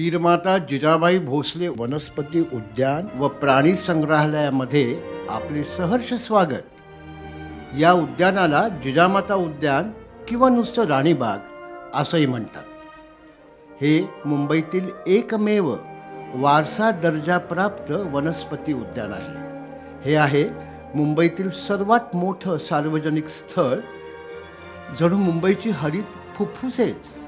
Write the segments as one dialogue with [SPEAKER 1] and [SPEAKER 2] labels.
[SPEAKER 1] वीरमाता जिजाबाई भोसले वनस्पती उद्यान व प्राणी संग्रहालयामध्ये आपले सहर्ष स्वागत. या उद्यानाला जिजामाता उद्यान किंवा नुसतं राणीबाग असंही म्हणतात. हे मुंबईतील एकमेव वारसा दर्जाप्राप्त वनस्पती उद्यान आहे. हे आहे मुंबईतील सर्वात मोठं सार्वजनिक स्थळ जणू मुंबईची हरित फुफ्फुसेच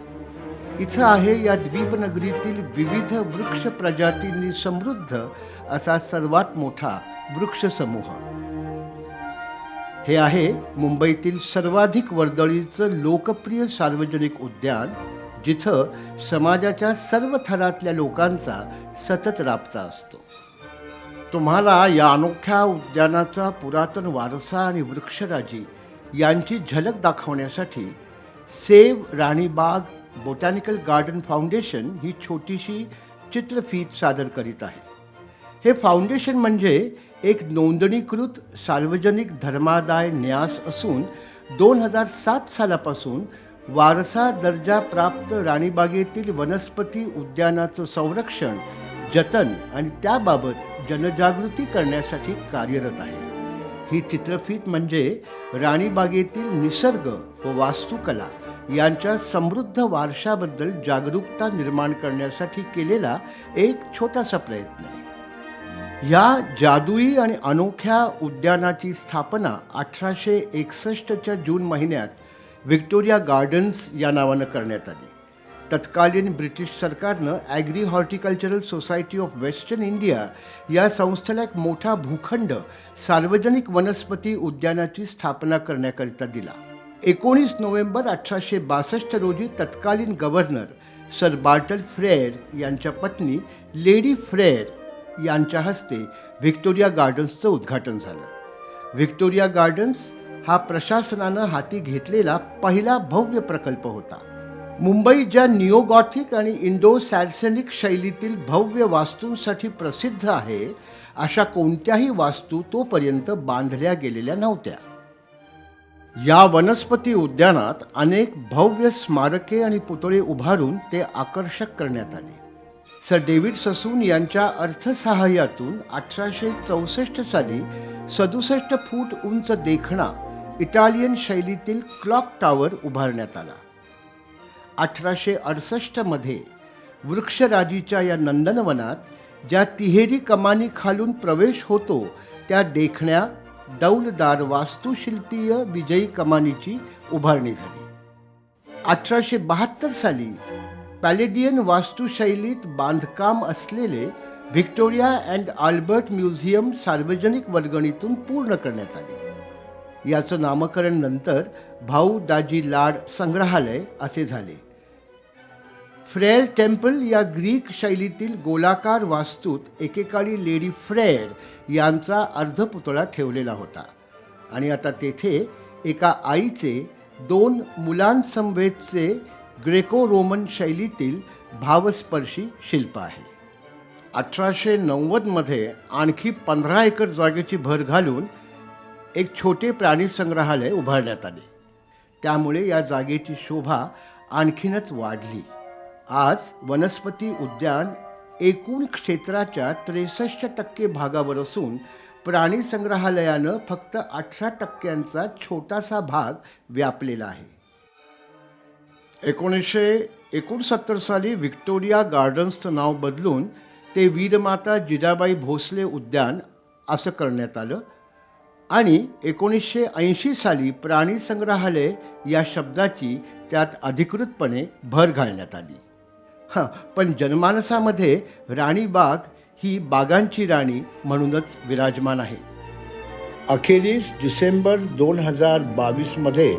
[SPEAKER 1] इथं आहे या द्वीपनगरीतील विविध वृक्ष प्रजातींनी समृद्ध असा सर्वात मोठा वृक्षसमूह हे आहे मुंबईतील सर्वाधिक वर्दळीचं लोकप्रिय सार्वजनिक उद्यान जिथं समाजाच्या सर्व थरातल्या लोकांचा सतत राबता असतो. तुम्हाला या अनोख्या उद्यानाचा पुरातन वारसा आणि वृक्षराजी यांची झलक दाखवण्यासाठी save Ranibaug botanical garden foundation ही छोटीशी चित्रफीत सादर करीत आहे. हे फाउंडेशन म्हणजे एक नोंदणीकृत सार्वजनिक धर्मादाय न्यास असून दोन हजार सात सालापासून वारसा दर्जा प्राप्त राणीबागेतील वनस्पती उद्यानाचं संरक्षण जतन आणि त्याबाबत जनजागृती करण्यासाठी कार्यरत आहे. ही चित्रफीत म्हणजे राणीबागेतील निसर्ग व वास्तुकला यांच्या समृद्ध वारशाबद्दल जागरूकता निर्माण करण्यासाठी केलेला एक छोटासा प्रयत्न आहे. या जादुई आणि अनोख्या उद्यानाची स्थापना अठराशे एकसष्टच्या जून महिन्यात व्हिक्टोरिया गार्डन्स या नावानं करण्यात आली. तत्कालीन ब्रिटिश सरकारनं agri horticultural society of western India या संस्थेला एक मोठा भूखंड सार्वजनिक वनस्पती उद्यानाची स्थापना करण्याकरिता दिला. एकोणीस नोव्हेंबर अठराशे बासष्ट रोजी तत्कालीन गव्हर्नर सर बार्टल फ्रेअर यांच्या पत्नी लेडी फ्रेअर यांच्या हस्ते व्हिक्टोरिया गार्डन्सचं उद्घाटन झालं. व्हिक्टोरिया गार्डन्स हा प्रशासनानं हाती घेतलेला पहिला भव्य प्रकल्प होता. मुंबई ज्या निओगॉथिक आणि इंडो सॅल्सेनिक शैलीतील भव्य वास्तूंसाठी प्रसिद्ध आहे अशा कोणत्याही वास्तू तोपर्यंत बांधल्या गेलेल्या नव्हत्या. या वनस्पती उद्यानात अनेक भव्य स्मारके आणि पुतळे उभारून ते आकर्षक करण्यात आले. सर डेव्हिड ससून यांच्या अर्थसहाय्यातून अठराशे चौसष्ट साली सदुसष्ट फूट उंच देखणा इटालियन शैलीतील क्लॉक टॉवर उभारण्यात आला. अठराशे अडसष्टमध्ये वृक्षराजीच्या या नंदनवनात ज्या तिहेरी कमानी खालून प्रवेश होतो त्या देखण्या दौलदार वास्तुशिल्पीय विजयी कमानीची उभारणी झाली. अठराशे बहात्तर साली पॅलेडियन वास्तुशैलीत बांधकाम असलेले व्हिक्टोरिया अँड आल्बर्ट म्युझियम सार्वजनिक वर्गणीतून पूर्ण करण्यात आले. याचं नामकरण नंतर भाऊ दाजी लाड संग्रहालय असे झाले. फ्रेअर टेम्पल या ग्रीक शैलीतील गोलाकार वास्तूत एकेकाळी लेडी फ्रेअर यांचा अर्धपुतळा ठेवलेला होता. आणि आता तेथे एका आईचे दोन मुलांसमवेतचे ग्रेको रोमन शैलीतील भावस्पर्शी शिल्प आहे. अठराशे नव्वदमध्ये आणखी पंधरा एकर जागेची भर घालून एक छोटे प्राणी संग्रहालय उभारण्यात आले. त्यामुळे या जागेची शोभा आणखीनच वाढली. आज वनस्पती उद्यान एकूण क्षेत्राच्या त्रेसष्ट टक्के भागावर असून प्राणी संग्रहालयानं फक्त अठरा टक्क्यांचा छोटासा भाग व्यापलेला आहे. एकोणीसशे एकोणसत्तर साली व्हिक्टोरिया गार्डन्सचं नाव बदलून ते वीरमाता जिजाबाई भोसले उद्यान असं करण्यात आलं आणि एकोणीसशे ऐंशी साली प्राणी संग्रहालय या शब्दाची त्यात अधिकृतपणे भर घालण्यात आली. हां पण जनमानसामध्ये राणीबाग ही बागांची राणी म्हणूनच विराजमान आहे. अखेरीस डिसेंबर दोन हजार बावीसमध्ये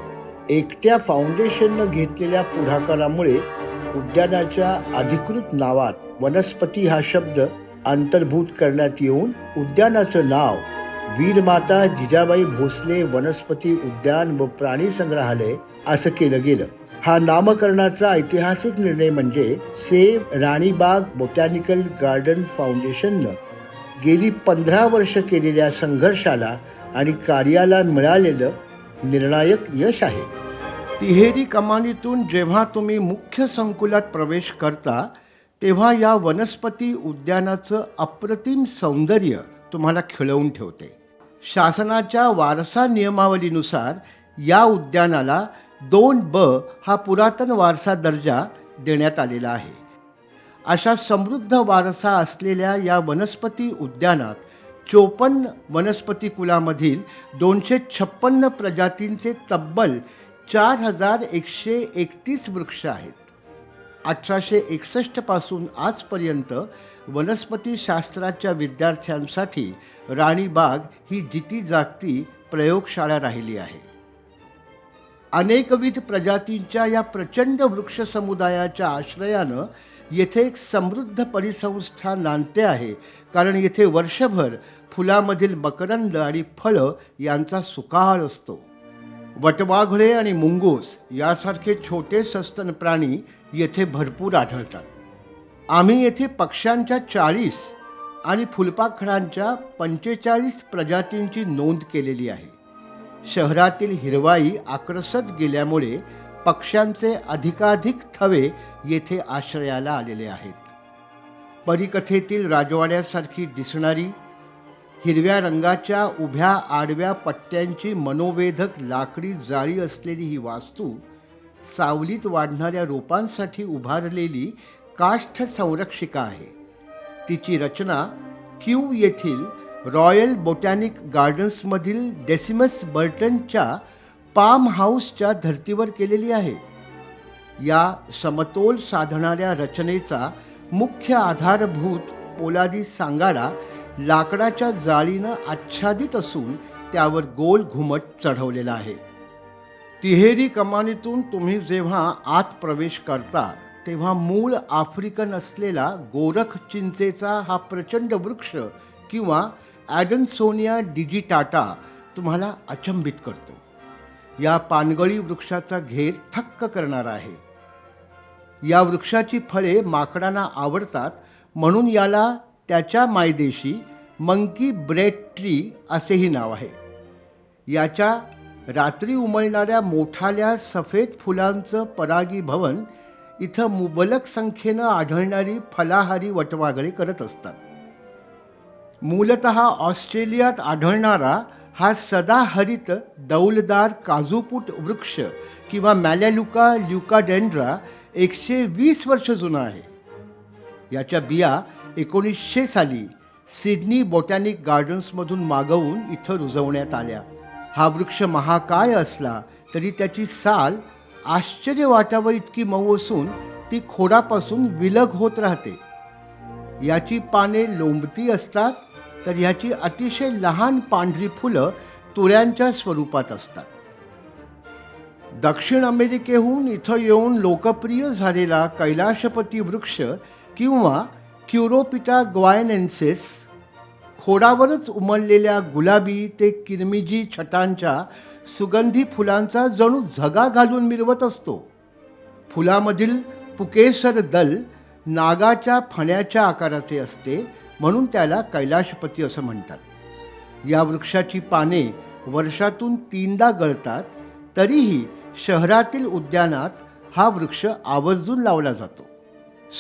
[SPEAKER 1] एकट्या फाउंडेशननं घेतलेल्या पुढाकारामुळे उद्यानाच्या अधिकृत नावात वनस्पती हा शब्द अंतर्भूत करण्यात येऊन उद्यानाचं नाव वीरमाता जिजाबाई भोसले वनस्पती उद्यान व प्राणी संग्रहालय असं केलं गेलं. हा नामकरणाचा ऐतिहासिक निर्णय म्हणजे सेव राणीबाग बोटॅनिकल गार्डन फाउंडेशननं गेली पंधरा वर्ष केलेल्या संघर्षाला आणि कार्याला मिळालेलं निर्णायक यश आहे. तिहेरी कमानीतून जेव्हा तुम्ही मुख्य संकुलात प्रवेश करता तेव्हा या वनस्पती उद्यानाचं अप्रतिम सौंदर्य तुम्हाला खिळवून ठेवते. शासनाच्या वारसा नियमावलीनुसार या उद्यानाला दोन ब हा पुरातन वारसा दर्जा देण्यात आलेला आहे. अशा समृद्ध वारसा असलेल्या या वनस्पती उद्यानात चोपन्न वनस्पती कुलामधील दोनशे छप्पन्न प्रजातींचे तब्बल चार हजार एकशे एकतीस वृक्ष आहेत. अठराशे एकसष्टपासून आजपर्यंत वनस्पतीशास्त्राच्या विद्यार्थ्यांसाठी राणीबाग ही जिती जागती प्रयोगशाळा राहिली आहे. अनेकविध प्रजातींच्या या प्रचंड वृक्ष समुदायाच्या आश्रयानं येथे एक समृद्ध परिसंस्था नांदते आहे. कारण येथे वर्षभर फुलामधील मकरंद आणि फळं यांचा सुकाळ असतो. वटवाघळे आणि मुंगूस यासारखे छोटे सस्तन प्राणी येथे भरपूर आढळतात. आम्ही येथे पक्ष्यांच्या चाळीस आणि फुलपाखरांच्या पंचेचाळीस प्रजातींची नोंद केलेली आहे. शहरातील हिरवाई आक्रसत गेल्यामुळे पक्ष्यांचे अधिकाधिक थवे येथे आश्रयाला आलेले आहेत. परिकथेतील राजवाड्यासारखी दिसणारी हिरव्या रंगाच्या उभ्या आडव्या पट्ट्यांची मनोवेधक लाकडी जाळी असलेली ही वास्तू सावलीत वाढणाऱ्या रोपांसाठी उभारलेली काष्ठ संरक्षिका आहे. तिची रचना क्यू येथील रॉयल बोटॅनिक गार्डन्समधील डेसिमस बर्टनच्या पाम हाऊसच्या धर्तीवर केलेली आहे. या समतोल साधणाऱ्या रचनेचा मुख्य आधारभूत पोलादी सांगाडा लाकडाच्या जाळीनं आच्छादित असून त्यावर गोल घुमट चढवलेला आहे. तिहेरी कमानीतून तुम्ही जेव्हा आत प्रवेश करता तेव्हा मूळ आफ्रिकन असलेला गोरख चिंचेचा हा प्रचंड वृक्ष किंवा ॲडन्सोनिया डिजिटाटा तुम्हाला अचंबित करतो. या पानगळी वृक्षाचा घेर थक्क करणारा आहे. या वृक्षाची फळे माकडांना आवडतात म्हणून याला त्याच्या मायदेशी मंकी ब्रेड ट्री असेही नाव आहे. याच्या रात्री उमळणाऱ्या मोठाल्या सफेद फुलांचं परागी भवन इथं मुबलक संख्येनं आढळणारी फलाहारी वटवागळे करत असतात. मूलत ऑस्ट्रेलियात आढळणारा हा सदाहरित दौलदार काजूपूट वृक्ष किंवा मॅलॅलुका ल्युकाडेंड्रा एकशे वीस वर्ष जुना आहे. याच्या बिया एकोणीसशे साली सिडनी बॉटॅनिक गार्डन्समधून मागवून इथं रुजवण्यात आल्या. हा वृक्ष महाकाय असला तरी त्याची साल आश्चर्य वाटावं इतकी मऊ असून ती खोडापासून विलग होत राहते. याची पाने लोंबती असतात तर ह्याची अतिशय लहान पांढरी फुलं तुऱ्यांच्या स्वरूपात असतात. दक्षिण अमेरिकेहून इथं येऊन लोकप्रिय झालेला कैलाशपती वृक्ष किंवा क्युरोपिटा ग्वायनेन्सेस खोडावरच उमललेल्या गुलाबी ते किरमिजी छटांच्या सुगंधी फुलांचा जणू झगा घालून मिरवत असतो. फुलामधील पुकेसर दल नागाच्या फण्याच्या आकाराचे असते म्हणून त्याला कैलाशपती असं म्हणतात. या वृक्षाची पाने वर्षातून तीनदा गळतात तरीही शहरातील उद्यानात हा वृक्ष आवर्जून लावला जातो.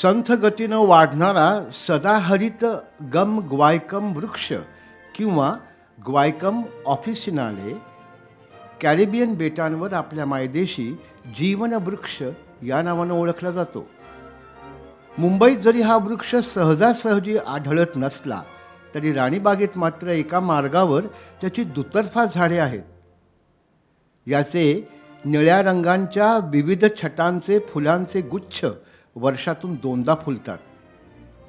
[SPEAKER 1] संथ गतीनं वाढणारा सदाहरित गम ग्वायकम वृक्ष किंवा ग्वायकम ऑफिसिनाले कॅरिबियन बेटांवर आपल्या मायदेशी जीवनवृक्ष या नावानं ओळखला जातो. मुंबईत जरी हा वृक्ष सहजासहजी आढळत नसला तरी राणीबागेत मात्र एका मार्गावर त्याची दुतर्फा झाडे आहेत. याचे निळ्या रंगांच्या विविध छटांचे फुलांचे गुच्छ वर्षातून दोनदा फुलतात.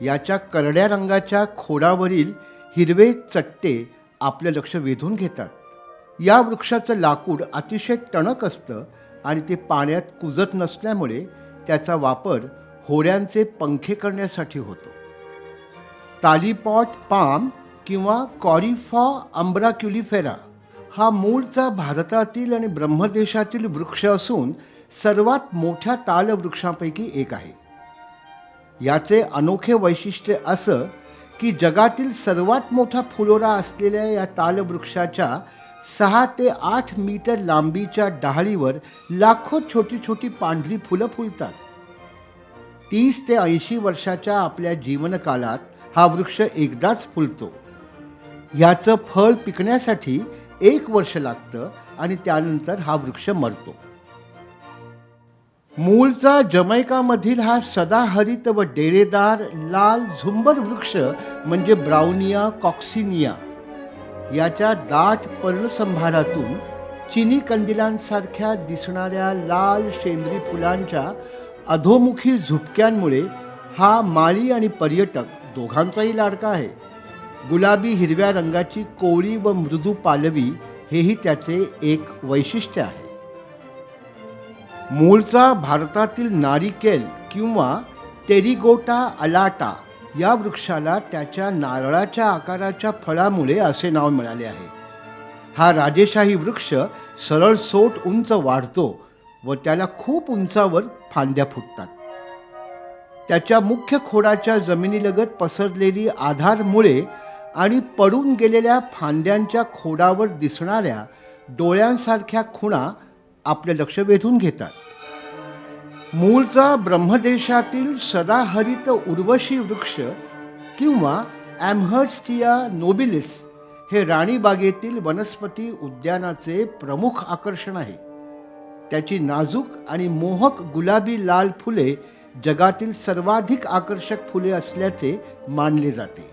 [SPEAKER 1] याच्या करड्या रंगाच्या खोडावरील हिरवे चट्टे आपले लक्ष वेधून घेतात. या वृक्षाचं लाकूड अतिशय टणक असतं आणि ते पाण्यात कुजत नसल्यामुळे त्याचा वापर होऱ्यांचे पंखे करण्यासाठी होतो. तालीपॉट पाम किंवा कॉरिफॉ अम्ब्राक्युलिफेरा हा मूळचा भारतातील आणि ब्रह्मदेशातील वृक्ष असून सर्वात मोठ्या तालवृक्षांपैकी एक आहे. याचे अनोखे वैशिष्ट्य असं की जगातील सर्वात मोठा फुलोरा असलेल्या या तालवृक्षाच्या सहा ते आठ मीटर लांबीच्या डहाळीवर लाखो छोटी छोटी पांढरी फुलं फुलतात. तीस ते ऐंशी वर्षाच्या आपल्या जीवनकालात हा वृक्ष एकदाच फुलतो. ह्याचं फळ पिकण्यासाठी एक वर्ष लागतं आणि त्यानंतर हा वृक्ष मरतो. मूळचा जमैकामधील हा सदाहरित व डेरेदार लाल झुंबर वृक्ष म्हणजे ब्राउनिया कॉक्सिनिया. याच्या दाट पर्णसंभारातून चिनी कंदिलांसारख्या दिसणाऱ्या लाल शेंद्री फुलांच्या अधोमुखी झुपक्यांमुळे हा माळी आणि पर्यटक दोघांचाही लाडका आहे. गुलाबी हिरव्या रंगाची कोळी व मृदू पालवी हेही त्याचे एक वैशिष्ट्य आहे. मूळचा भारतातील नारिकेल किंवा तेरिगोटा अलाटा या वृक्षाला त्याच्या नारळाच्या आकाराच्या फळामुळे असे नाव मिळाले आहे. हा राजेशाही वृक्ष सरळ सोट उंच वाढतो व त्याला खूप उंचावर फांद्या फुटतात. त्याच्या मुख्य खोडाच्या जमिनीलगत पसरलेली आधारमुळे आणि पडून गेलेल्या फांद्यांच्या खोडावर दिसणाऱ्या डोळ्यांसारख्या खुणा आपले लक्ष वेधून घेतात. मूळचा ब्रह्मदेशातील सदाहरित उर्वशी वृक्ष किंवा ॲमहर्स्टिया नोबिलिस हे राणीबागेतील वनस्पती उद्यानाचे प्रमुख आकर्षण आहे. त्याची नाजूक आणि मोहक गुलाबी लाल फुले जगातील सर्वाधिक आकर्षक फुले असल्याचे मानले जाते.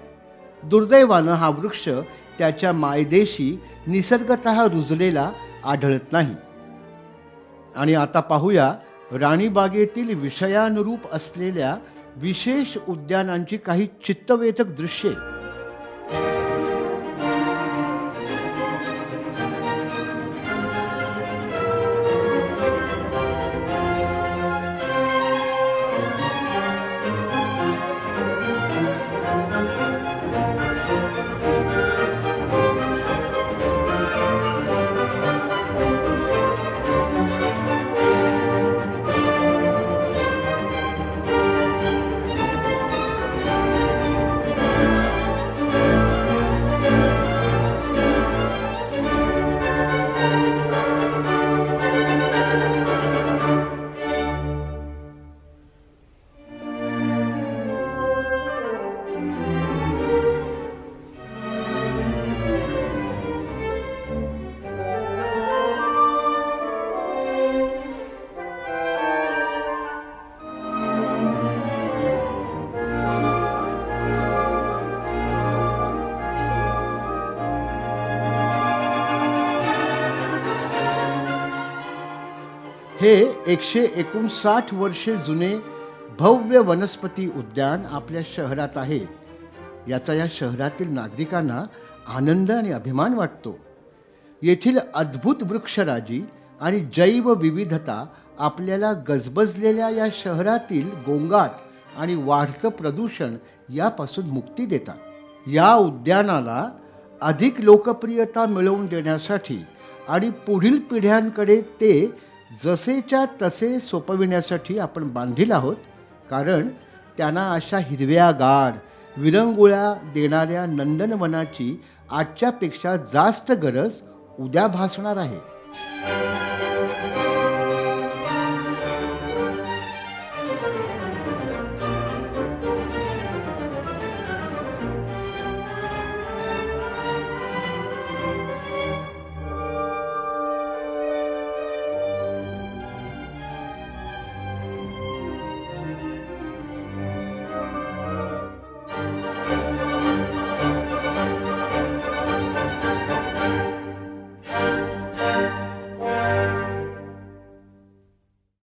[SPEAKER 1] दुर्दैवानं हा वृक्ष त्याच्या मायदेशी निसर्गत रुजलेला आढळत नाही. आणि आता पाहूया राणीबागेतील विषयानुरूप असलेल्या विशेष उद्यानांची काही चित्तवेधक दृश्ये. हे एकशे एकोणसाठ वर्षे जुने भव्य वनस्पती उद्यान आपल्या शहरात आहे. याचा या शहरातील नागरिकांना आनंद आणि अभिमान वाटतो. येथील अद्भुत वृक्षराजी आणि जैवविविधता आपल्याला गजबजलेल्या या शहरातील गोंगाट आणि वाढतं प्रदूषण यापासून मुक्ती देतात. या उद्यानाला अधिक लोकप्रियता मिळवून देण्यासाठी आणि पुढील पिढ्यांकडे ते जसेच्या तसे सोपविण्यासाठी आपण बांधील आहोत कारण त्यांना अशा हिरव्यागार विरंगुळ्या देणाऱ्या नंदनवनाची आजच्यापेक्षा जास्त गरज उद्या भासणार आहे.